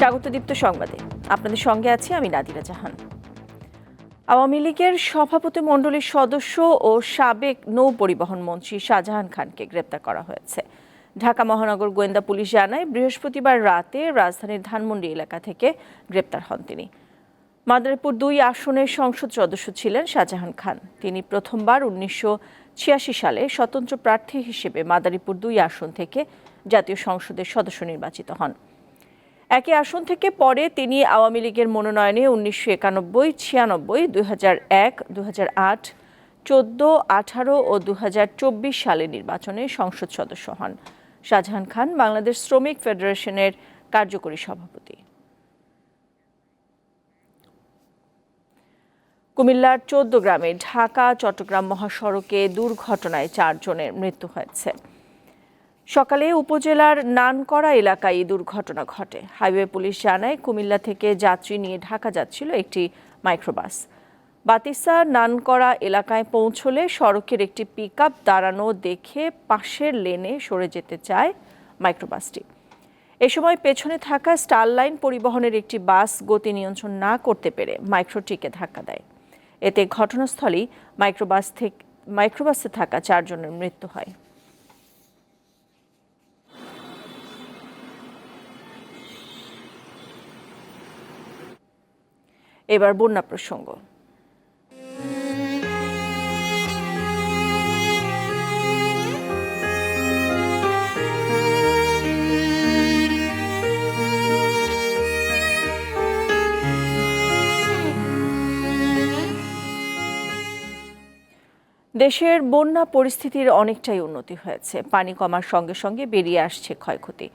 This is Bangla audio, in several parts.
স্বাগত দীপ্ত সংবাদে। আপনাদের সঙ্গে আছি আমি নাদিরা জাহান। আওয়ামী লীগের সভাপতি মণ্ডলীর সদস্য ও সাবেক নৌ পরিবহন মন্ত্রী শাহজাহান খানকে গ্রেপ্তার করা হয়েছে। ঢাকা মহানগর গোয়েন্দা পুলিশ জানায়, বৃহস্পতিবার রাতে রাজধানীর ধানমন্ডি এলাকা থেকে গ্রেপ্তার হন তিনি। মাদারীপুর দুই আসনের সংসদ সদস্য ছিলেন শাহজাহান খান। তিনি প্রথমবার উনিশশো ছিয়াশি সালে স্বতন্ত্র প্রার্থী হিসেবে মাদারীপুর দুই আসন থেকে জাতীয় সংসদের সদস্য নির্বাচিত হন। একই আসন থেকে পরে তিনি আওয়ামী লীগের মনোনয়নে উনিশশো একানব্বই, ছিয়ানব্বই, দুই হাজার এক হাজার আট, চোদ্দ, আঠারো ও দু চব্বিশ সালে নির্বাচনে সংসদ সদস্য হন। শাহজাহান খান বাংলাদেশ শ্রমিক ফেডারেশনের কার্যকরী সভাপতি। কুমিল্লার চোদ্দ গ্রামে ঢাকা, চট্টগ্রাম মহাসড়কে দুর্ঘটনায় চারজনের মৃত্যু হয়েছে। সকালে উপজেলার নানকড়া এলাকায় এই দুর্ঘটনা ঘটে। হাইওয়ে পুলিশ জানায়, কুমিল্লা থেকে যাত্রী নিয়ে ঢাকা যাচ্ছিল একটি মাইক্রোবাস। বাতিসা নানকড়া এলাকায় পৌঁছলে সড়কের একটি পিকআপ দাঁড়ানো দেখে পাশের লেনে সরে যেতে চায় মাইক্রোবাসটি। এ সময় পেছনে থাকা স্টারলাইন পরিবহনের একটি বাস গতি নিয়ন্ত্রণ না করতে পেরে মাইক্রোটিকে ধাক্কা দেয়। এতে ঘটনাস্থলেই মাইক্রোবাস থেকে মাইক্রোবাসে থাকা চারজনের মৃত্যু হয়। এবার বন্যা প্রসঙ্গ। দেশের বন্যা পরিস্থিতির অনেকটাই উন্নতি হয়েছে। পানি কমার সঙ্গে সঙ্গে বেরিয়ে আসছে ক্ষয়ক্ষতি।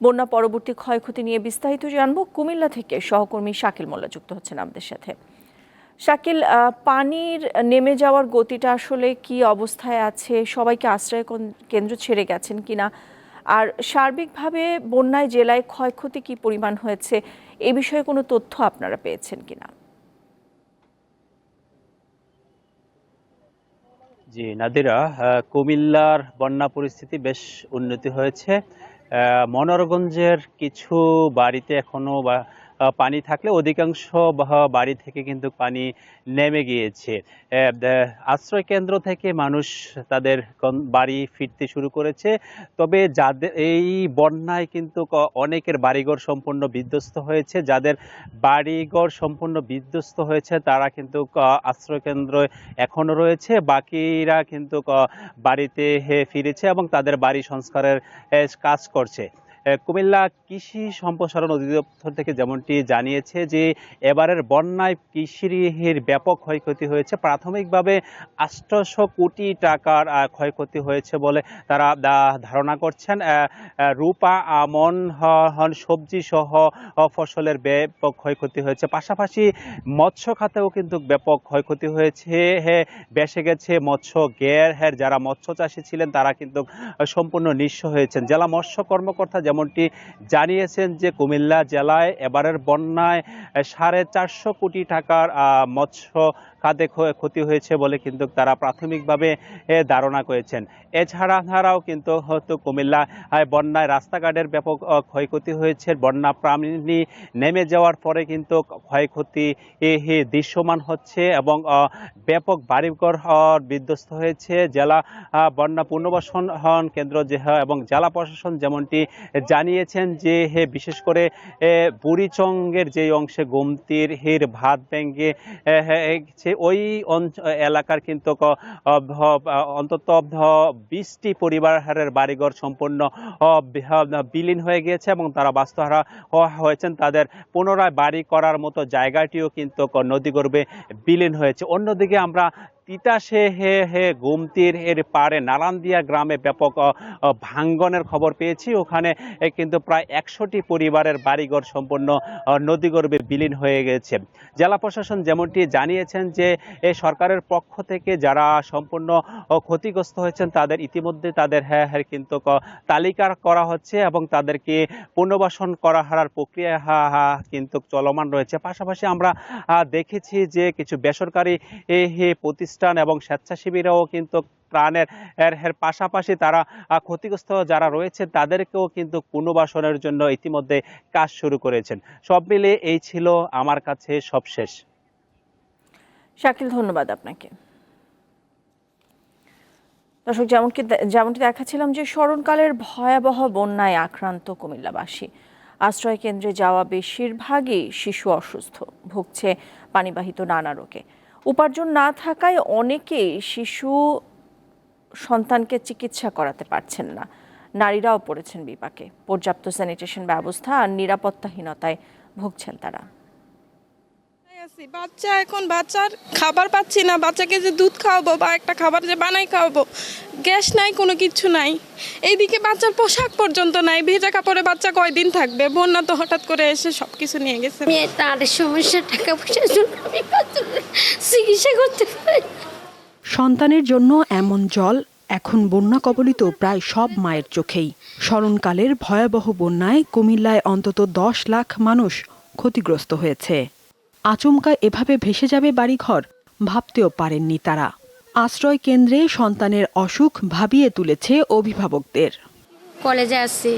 বন্যা পরবর্তী ক্ষয়ক্ষতি নিয়ে বিস্তারিত জানব। কুমিল্লা থেকে সহকর্মী শাকিল মোল্লা যুক্ত হচ্ছেন আমাদের সাথে। শাকিল পানির নেমে যাওয়ার গতিটা আসলে কি অবস্থায় আছে? সবাইকে আশ্রয় কেন্দ্র ছেড়ে গেছেন কিনা? আর সার্বিকভাবে বন্যায় জেলায় ক্ষয়ক্ষতি কি পরিমাণ হয়েছে? এ বিষয়ে কোনো তথ্য আপনারা পেয়েছেন কিনা? জি, নাদিরা কুমিল্লার বন্যা পরিস্থিতি বেশ উন্নতি হয়েছে। মনোরগঞ্জের কিছু বাড়িতে এখনও বা পানি থাকলে অধিকাংশ বাড়ি থেকে কিন্তু পানি নেমে গিয়েছে। আশ্রয় কেন্দ্র থেকে মানুষ তাদের বাড়ি ফিরতে শুরু করেছে। তবে যাদের, এই বন্যায় কিন্তু অনেকের বাড়িঘর সম্পূর্ণ বিধ্বস্ত হয়েছে। যাদের বাড়িঘর সম্পূর্ণ বিধ্বস্ত হয়েছে, তারা কিন্তু ক- আশ্রয় কেন্দ্রে এখনও রয়েছে। বাকিরা কিন্তু বাড়িতে ফিরেছে এবং তাদের বাড়ি সংস্কারের কাজ করছে। কুমিল্লা কৃষি সম্প্রসারণ অধিদপ্তর থেকে যেমনটি জানিয়েছে যে, এবারের বন্যায় কৃষির ব্যাপক ক্ষয়ক্ষতি হয়েছে। প্রাথমিকভাবে আটশোশো কোটি টাকার ক্ষয়ক্ষতি হয়েছে বলে তারা ধারণা করছেন। রূপা, আমন হন, সবজি সহ ফসলের ব্যাপক ক্ষয়ক্ষতি হয়েছে। পাশাপাশি মৎস্য খাতেও কিন্তু ব্যাপক ক্ষয়ক্ষতি হয়েছে। হ্যাঁ বেসে গেছে মৎস্য গের হ্যাঁ যারা মৎস্য চাষী ছিলেন তারা কিন্তু সম্পূর্ণ নিঃস্ব হয়েছেন। জেলা মৎস্য কর্মকর্তা যেমনটি জানিয়েছেন যে কুমিল্লা জেলায় এবারের বন্যায় সাড়ে চারশো কোটি টাকার মৎস্য খাতে ক্ষতি হয়েছে বলে কিন্তু তারা প্রাথমিকভাবে ধারণা করেছেন। এছাড়া ছাড়াও কিন্তু হয়তো কুমিল্লা বন্যায় রাস্তাঘাটের ব্যাপক ক্ষয়ক্ষতি হয়েছে, বন্যা প্রাণী নেমে যাওয়ার পরে কিন্তু ক্ষয়ক্ষতি দৃশ্যমান হচ্ছে এবং ব্যাপক বাড়িঘর বিধ্বস্ত হয়েছে। জেলা বন্যা পুনর্বাসন কেন্দ্র যে এবং জেলা প্রশাসন যেমনটি জানিয়েছেন যে হে বিশেষ করে এ, বুড়িচংয়ের যে অংশে গোমতির হির ভাত ব্যাঙ্গে ওই এলাকার কিন্তু অন্তত বিশটি পরিবারের বাড়িঘর সম্পূর্ণ বিলীন হয়ে গিয়েছে এবং তারা বাস্তুহারা হয়েছেন। তাদের পুনরায় বাড়ি করার মতো জায়গাটিও কিন্তু নদীগর্ভে বিলীন হয়েছে। অন্যদিকে আমরা তিতাসে হে হে গুমতির এর পাড়ে নালান্দিয়া গ্রামে ব্যাপক ভাঙ্গনের খবর পেয়েছি। ওখানে কিন্তু প্রায় একশোটি পরিবারের বাড়িঘর সম্পূর্ণ নদীগর্ভে বিলীন হয়ে গেছে। জেলা প্রশাসন যেমনটি জানিয়েছেন যে এ সরকারের পক্ষ থেকে যারা সম্পূর্ণ ক্ষতিগ্রস্ত হয়েছেন তাদের ইতিমধ্যে তাদের হ্যাঁ হ্যাঁ কিন্তু তালিকা করা হচ্ছে এবং তাদেরকে পুনর্বাসন করা হারার প্রক্রিয়া হা হা কিন্তু চলমান রয়েছে। পাশাপাশি আমরা দেখেছি যে কিছু বেসরকারি হে, প্রতিষ্ঠান এবং স্বেচ্ছাসেবীরাও কিন্তু ত্রাণের এর পাশাপাশি তারা ক্ষতিগ্রস্ত যারা রয়েছে তাদেরকেও কিন্তু পুনর্বাসনের জন্য ইতিমধ্যে কাজ শুরু করেছেন। সব মিলিয়ে এই ছিল আমার কাছে সবশেষ। শাকিল, ধন্যবাদ আপনাকে। দর্শক, যেমনকি যেমনটি দেখাচ্ছিলাম যে স্মরণকালের ভয়াবহ বন্যায় আক্রান্ত কুমিল্লাবাসী। আশ্রয় কেন্দ্রে যাওয়া বেশিরভাগই শিশু অসুস্থ, ভুগছে পানিবাহিত নানা রোগে। উপার্জন না থাকায় অনেকেই শিশু সন্তানকে চিকিৎসা করাতে পারছেন না। নারীরাও পড়েছেন বিপাকে। পর্যাপ্ত স্যানিটেশন ব্যবস্থা আর নিরাপত্তাহীনতায় ভুগছেন তারা। আছি। বাচ্চা এখন বাচ্চার খাবার পাচ্ছি না। বাচ্চাকে যে দুধ খাওয়াবো বা একটা খাবার যে বানাই খাওয়াবো গ্যাস নাই কোনো কিছু নাই। এইদিকে বাচ্চার পোশাক পর্যন্ত নাই। ভেজা কাপড়ে বাচ্চা কয়দিন থাকবে? বন্যা তো হঠাৎ করে এসে সব কিছু নিয়ে গেছে। তার সমস্যা টাকা পয়সার জন্য আমি চিকিৎসা করতে পারি? সন্তানের জন্য এমন জল এখন বন্যা কবলিত প্রায় সব মায়ের চোখেই। স্মরণকালের ভয়াবহ বন্যায় কুমিল্লায় অন্তত দশ লাখ মানুষ ক্ষতিগ্রস্ত হয়েছে। আচমকা এভাবে ভেসে যাবে বাড়িঘর ভাবতেও পারেননি তারা। আশ্রয় কেন্দ্রে সন্তানের অসুখ ভাবিয়ে তুলেছে অভিভাবকদের। কলেজে আসছি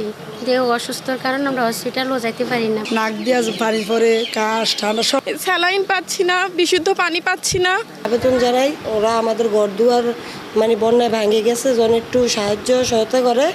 দেহ অসুস্থর কারণে আমরা হসপিটালও যাইতে পারি না। নাক দিয়ে পানি পরে কাশ ঠান্ডা সব স্যালাইন পাচ্ছি না বিশুদ্ধ পানি পাচ্ছি না। আবেদন জানাই ওরা আমাদের ঘর দুয়ার মানে বন্যায় ভেঙে গেছে যেন একটু সাহায্য সহায়তা করে।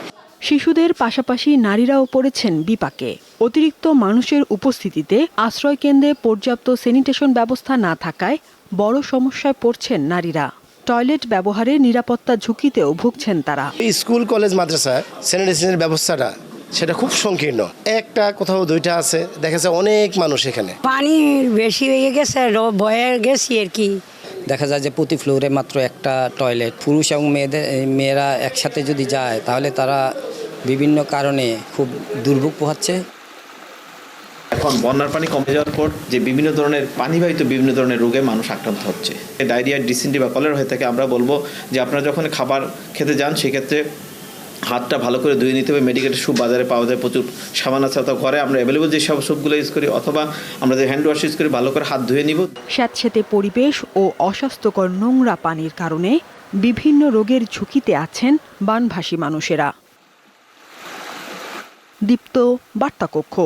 শিশুদের পাশাপাশি নারীরাও পড়েছেন বিপাকে। অতিরিক্ত মানুষের উপস্থিতিতে আশ্রয় কেন্দ্রে পর্যাপ্ত স্যানিটেশন ব্যবস্থা না থাকায় বড় সমস্যায় পড়ছেন নারীরা। টয়লেট ব্যবহারে নিরাপত্তা ঝুঁকিতেও ভুগছেন তারা। স্কুল কলেজ মাদ্রাসা স্যানিটেশনের ব্যবস্থাটা সেটা খুব সংকীর্ণ। একটা কোথাও দুইটা আছে দেখা যাচ্ছে অনেক মানুষ এখানে। পানি বেশি হয়ে গেছে র- ভয়ে গেছি আর কি। দেখা যায় যে প্রতি ফ্লোরে মাত্র একটা টয়লেট পুরুষ এবং মেয়েদের মেয়েরা একসাথে যদি যায়, তাহলে তারা বিভিন্ন কারণে খুব দুর্ভোগ পোহাচ্ছে। এখন বন্যার পানি কমে যাওয়ার পর যে বিভিন্ন ধরনের পানিবাহিত বিভিন্ন ধরনের রোগে মানুষ আক্রান্ত হচ্ছে। ডায়রিয়া ডিসেন্ট্রি বা কলেরা হয়ে থাকে, আমরা বলব যে আপনারা যখন খাবার খেতে যান, সেক্ষেত্রে হাতটা ভালো করে ধুয়ে নিতে হবে। মেডিকেলের স্যুপ বাজারে পাওয়া যায় প্রচুর। সাবান আছে অথবা ঘরে। আমরা অ্যাভেলেবল যে সব স্যুপগুলো ইউজ করি অথবা আমরা যে হ্যান্ড ওয়াশ ইউজ করি ভালো করে হাত ধুয়ে নিব। স্যাঁতস্যাঁতে পরিবেশ ও অস্বাস্থ্যকর নোংরা পানির কারণে বিভিন্ন রোগের ঝুঁকিতে আছেন বানভাসী মানুষেরা। দীপ্ত বার্তাকক্ষ।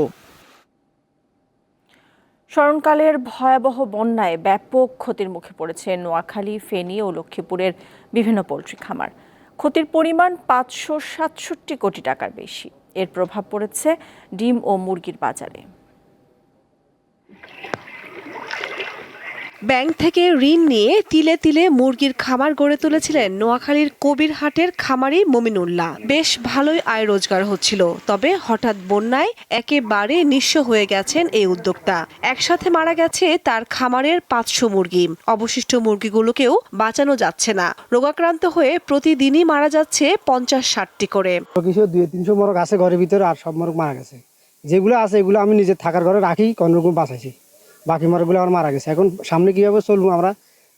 স্মরণকালের ভয়াবহ বন্যায় ব্যাপক ক্ষতির মুখে পড়েছে নোয়াখালী ফেনী ও লক্ষ্মীপুরের বিভিন্ন পোলট্রি খামার। ক্ষতির পরিমাণ পাঁচশো সাতষট্টি কোটি টাকার বেশি। এর প্রভাব পড়েছে ডিম ও মুরগির বাজারে। ব্যাংক থেকে ঋণ নিয়ে তিলে তিলে মুরগির খামার গড়ে তুলেছিলেন নোয়াখালীর কবিরহাটের খামারি মমিনুল্লাহ। বেশ ভালোই আয় রোজগার হচ্ছিল, তবে হঠাৎ বন্যায় একেবারে নিঃস্ব হয়ে গেছেন এই উদ্যোক্তা। একসাথে মারা গেছে তার খামারের পাঁচশো মুরগি। অবশিষ্ট মুরগিগুলোকেও বাঁচানো যাচ্ছে না। রোগাক্রান্ত হয়ে প্রতিদিনই মারা যাচ্ছে পঞ্চাশ ষাটটি করে। কিছু দুই, তিনশো মরক আছে ঘরের ভিতরে আর সব মরক মারা গেছে। যেগুলো আছে এগুলো আমি নিজের থাকার ঘরে রাখি, কোন রকম বাঁচাইছি। বাকি মরকগুলো আমার মারা গেছে। এখন সামনে কীভাবে চলবো আমরা?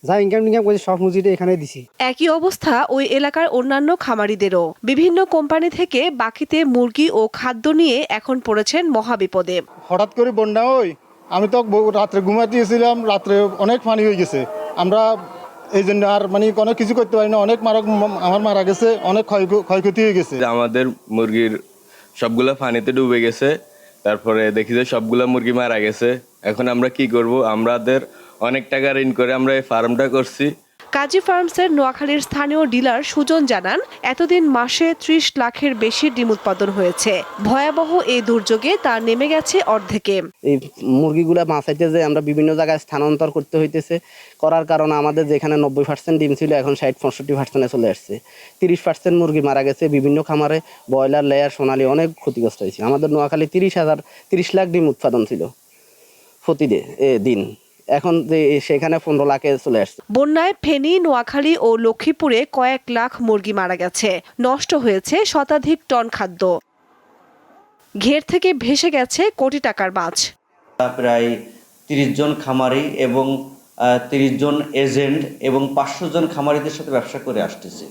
যা ইনকাম টিনকাম করছি সব মুজিটা এখানে দিছি। একই অবস্থা ওই এলাকার অন্যান্য খামারিদেরও। বিভিন্ন কোম্পানি থেকে বাকিতে মুরগি ও খাদ্য নিয়ে এখন পড়েছেন মহাবিপদে। হঠাৎ করে বন্যা ওই আমি তো রাত্রে ঘুমাতে গেছিলাম রাত্রে অনেক পানি হয়ে গেছে। আমরা এই জন্য আর মানে কোনো কিছু করতে পারি না অনেক মারা আমার মারা গেছে অনেক ক্ষয় ক্ষয়ক্ষতি হয়ে গেছে। আমাদের মুরগির সবগুলা পানিতে ডুবে গেছে তারপরে দেখি যে সবগুলা মুরগি মারা গেছে। এখন আমরা কি করব? আমাদের অনেক টাকা ঋণ করে আমরা এই ফার্মটা করছি। কাজী ফার্মসের নোয়াখালীর স্থানীয় ডিলার সুজন জানান এতদিন মাসে ত্রিশ লাখের বেশি ডিম উৎপাদন হয়েছে। ভয়াবহ এই দুর্যোগে তা নেমে গেছে অর্ধেকে। এই মুরগিগুলা বাঁচাইতে যে আমরা বিভিন্ন জায়গায় স্থানান্তর করতে হইতেছে করার কারণে আমাদের যেখানে নব্বই পার্সেন্ট ডিম ছিল এখন ষাট পঁয়ষট্টি পার্সেন্টে চলে আসছে। তিরিশ পার্সেন্ট মুরগি মারা গেছে বিভিন্ন খামারে ব্রয়লার লেয়ার সোনালি অনেক ক্ষতিগ্রস্ত হয়েছে। আমাদের নোয়াখালী তিরিশ হাজার তিরিশ লাখ ডিম উৎপাদন ছিল। প্রতিদিন দিন। এখন যে সেখানে পনেরো লাখে চলে আসছে। বন্যায় ফেনী নোয়াখালী ও লক্ষ্মীপুরে কয়েক লাখ মুরগি মারা গেছে। নষ্ট হয়েছে শতাধিক টন খাদ্য। ঘের থেকে ভেসে গেছে কোটি টাকার মাছ। প্রায় তিরিশ জন খামারি এবং তিরিশ জন এজেন্ট এবং পাঁচশো জন খামারিদের সাথে ব্যবসা করে আসতেছে।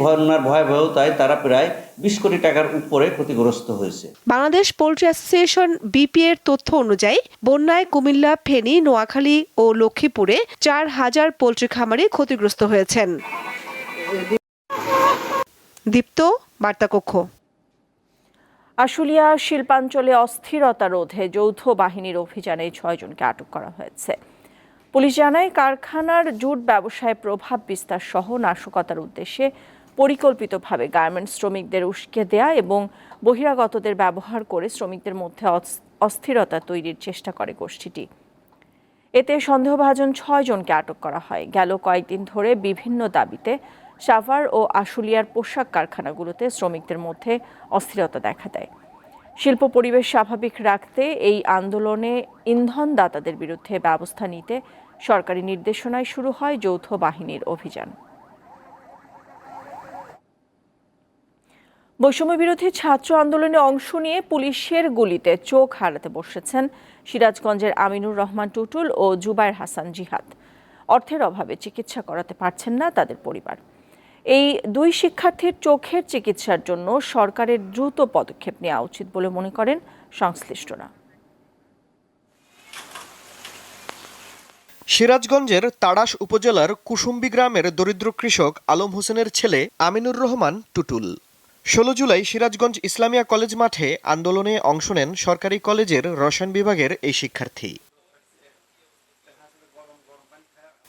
বন্যার ভয়াবহতায় তারা প্রায় বিশ কোটি টাকার উপরে ক্ষতিগ্রস্ত হয়েছে। বাংলাদেশ পোল্ট্রি অ্যাসোসিয়েশন বিপি এর তথ্য অনুযায়ী বন্যায় কুমিল্লা ফেনী নোয়াখালী ও লক্ষ্মীপুরে চার হাজার পোল্ট্রি খামারি ক্ষতিগ্রস্ত হয়েছেন। দীপ্ত বার্তাকক্ষ। আশুলিয়া শিল্পাঞ্চলে অস্থিরতা রোধে যৌথ বাহিনীর অভিযানে ছয়জনকে আটক করা হয়েছে। পুলিশ জানায় কারখানার জুট ব্যবসায় প্রভাব বিস্তার সহ নাশকতার উদ্দেশ্যে পরিকল্পিতভাবে গার্মেন্টস শ্রমিকদের উস্কে দেয়া এবং বহিরাগতদের ব্যবহার করে শ্রমিকদের মধ্যে অস- অস্থিরতা তৈরির চেষ্টা করে গোষ্ঠীটি। এতে সন্দেহভাজন ছয় জনকে আটক করা হয়। গেল কয়েকদিন ধরে বিভিন্ন দাবিতে সাভার ও আশুলিয়ার পোশাক কারখানাগুলোতে শ্রমিকদের মধ্যে অস্থিরতা দেখা দেয়। শিল্প পরিবেশ স্বাভাবিক রাখতে এই আন্দোলনে ইন্ধনদাতাদের বিরুদ্ধে ব্যবস্থা নিতে সরকারি নির্দেশনায় শুরু হয় যৌথ বাহিনীর অভিযান। বৈষম্য বিরোধী ছাত্র আন্দোলনে অংশ নিয়ে পুলিশের গুলিতে চোখ হারাতে বসেছেন সিরাজগঞ্জের আমিনুর রহমান টুটুল ও জুবায়ের হাসান জিহাদ। অর্থের অভাবে চিকিৎসা করাতে পারছেন না তাদের পরিবার। এই দুই শিক্ষার্থীর চোখের চিকিৎসার জন্য সরকারের দ্রুত পদক্ষেপ নেওয়া উচিত বলে মনে করেন সংশ্লিষ্টরা। সিরাজগঞ্জের তাড়াশ উপজেলার কুসুম্বি গ্রামের দরিদ্র কৃষক আলম হোসেনের ছেলে আমিনুর রহমান টুটুল। ষোলো জুলাই সিরাজগঞ্জ ইসলামিয়া কলেজ মাঠে আন্দোলনে অংশ নেন সরকারি কলেজের রসায়ন বিভাগের এই শিক্ষার্থী।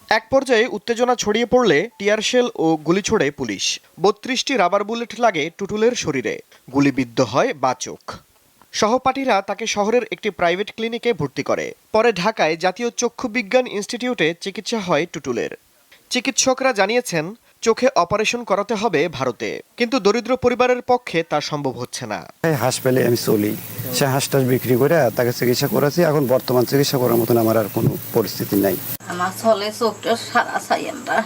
এক পর্যায়ে উত্তেজনা ছড়িয়ে পড়লে টিয়ারশেল ও গুলি ছোড়ে পুলিশ। বত্রিশটি রাবার বুলেট লাগে টুটুলের শরীরে। গুলিবিদ্ধ হয় বা চোখ সহপাঠীরা তাকে শহরের একটি প্রাইভেট ক্লিনিকে ভর্তি করে। পরে ঢাকায় জাতীয় চক্ষু বিজ্ঞান ইনস্টিটিউটে চিকিৎসা হয় টুটুলের। চিকিৎসকরা জানিয়েছেন চোখে অপারেশন করাতে হবে ভারতে। কিন্তু দরিদ্র পরিবারের পক্ষে তা সম্ভব হচ্ছে না। হাঁস পেলে আমি চলি। সে হাঁসটা বিক্রি করে তাকে চিকিৎসা করেছি এখন বর্তমান চিকিৎসা করার মতন আমার আর কোনো পরিস্থিতি নাই। আমার চলে চোখটা সারা চাই আমরা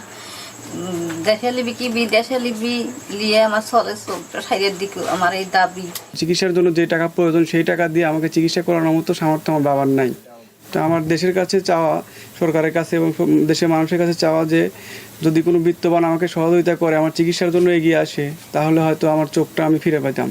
দেশে লিবি কি বিদেশে লিবি লিয়ে আমার চলে চোখটা সাইডের দিকে আমার এই দাবি। চিকিৎসার জন্য যে টাকা প্রয়োজন সেই টাকা দিয়ে আমাকে চিকিৎসা করানোর মতো সামর্থ্য আমার বাবার নাই। তো আমার দেশের কাছে চাওয়া সরকারের কাছে এবং দেশের মানুষের কাছে চাওয়া যে যদি কোনো বিত্তবান আমাকে সহযোগিতা করে আমার চিকিৎসার জন্য এগিয়ে আসে তাহলে হয়তো আমার চোখটা আমি ফিরে পেতাম।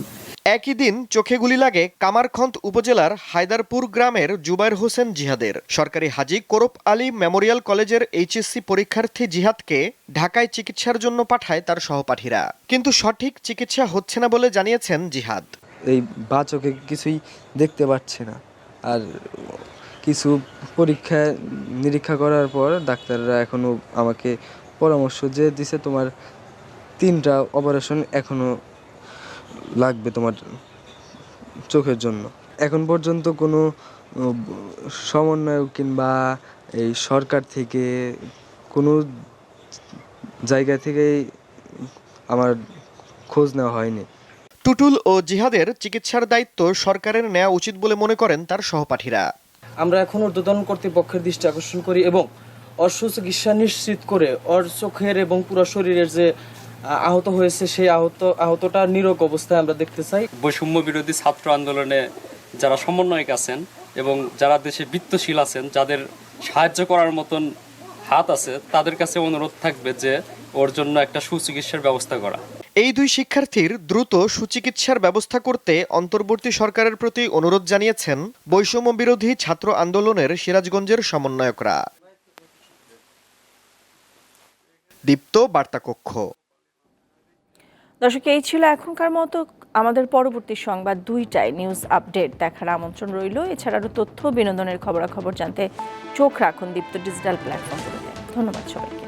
একই দিন চোখে গুলি লাগে কামারখন্দ উপজেলার হায়দারপুর গ্রামের জুবাইর হোসেন জিহাদের। সরকারি হাজি কোরপ আলী মেমোরিয়াল কলেজের এইচএসসি পরীক্ষার্থী জিহাদকে ঢাকায় চিকিৎসার জন্য পাঠায় তার সহপাঠীরা। কিন্তু সঠিক চিকিৎসা হচ্ছে না বলে জানিয়েছেন জিহাদ। এই বা চোখে কিছুই দেখতে পাচ্ছে না। আর কিছু পরীক্ষা, নিরীক্ষা করার পর ডাক্তাররা এখনও আমাকে পরামর্শ যে দিছে তোমার তিনটা অপারেশন এখনও লাগবে তোমার চোখের জন্য। এখন পর্যন্ত কোনো সমন্বয় কিংবা এই সরকার থেকে কোনো জায়গা থেকেই আমার খোঁজ নেওয়া হয়নি। টুটুল ও জিহাদের চিকিৎসার দায়িত্ব সরকারের নেওয়া উচিত বলে মনে করেন তার সহপাঠীরা। আমরা এখন ঊর্ধ্বতন কর্তৃপক্ষের দৃষ্টি আকর্ষণ করি এবং ওর সুচিকিৎসা নিশ্চিত করে ওর চোখের এবং পুরো শরীরের যে আহত হয়েছে সেই আহত, আহতটা নিরোগ অবস্থায় আমরা দেখতে চাই। বৈষম্য বিরোধী ছাত্র আন্দোলনে যারা সমন্বয়ক আছেন এবং যারা দেশে বৃত্তশীল আছেন, যাদের সাহায্য করার মতন হাত আছে, তাদের কাছে অনুরোধ থাকবে যে ওর জন্য একটা সুচিকিৎসার ব্যবস্থা করা। এই দুই শিক্ষার্থীর দ্রুত সুচিকিৎসার ব্যবস্থা করতে অন্তর্বর্তী সরকারের প্রতি অনুরোধ জানিয়েছেন বৈষম্য বিরোধী ছাত্র আন্দোলনের সিরাজগঞ্জের সমন্বয়করা। দীপ্ত বার্তাকক্ষ। দর্শক, এই ছিল এখনকার মতো আমাদের পরবর্তী সংবাদ দুইটায়। নিউজ আপডেট দেখার আমন্ত্রণ রইল। এছাড়া আরও তথ্য, বিনোদনের খবরাখবর জানতে চোখ রাখুন দীপ্ত ডিজিটাল প্ল্যাটফর্মগুলোতে। ধন্যবাদ সবাইকে।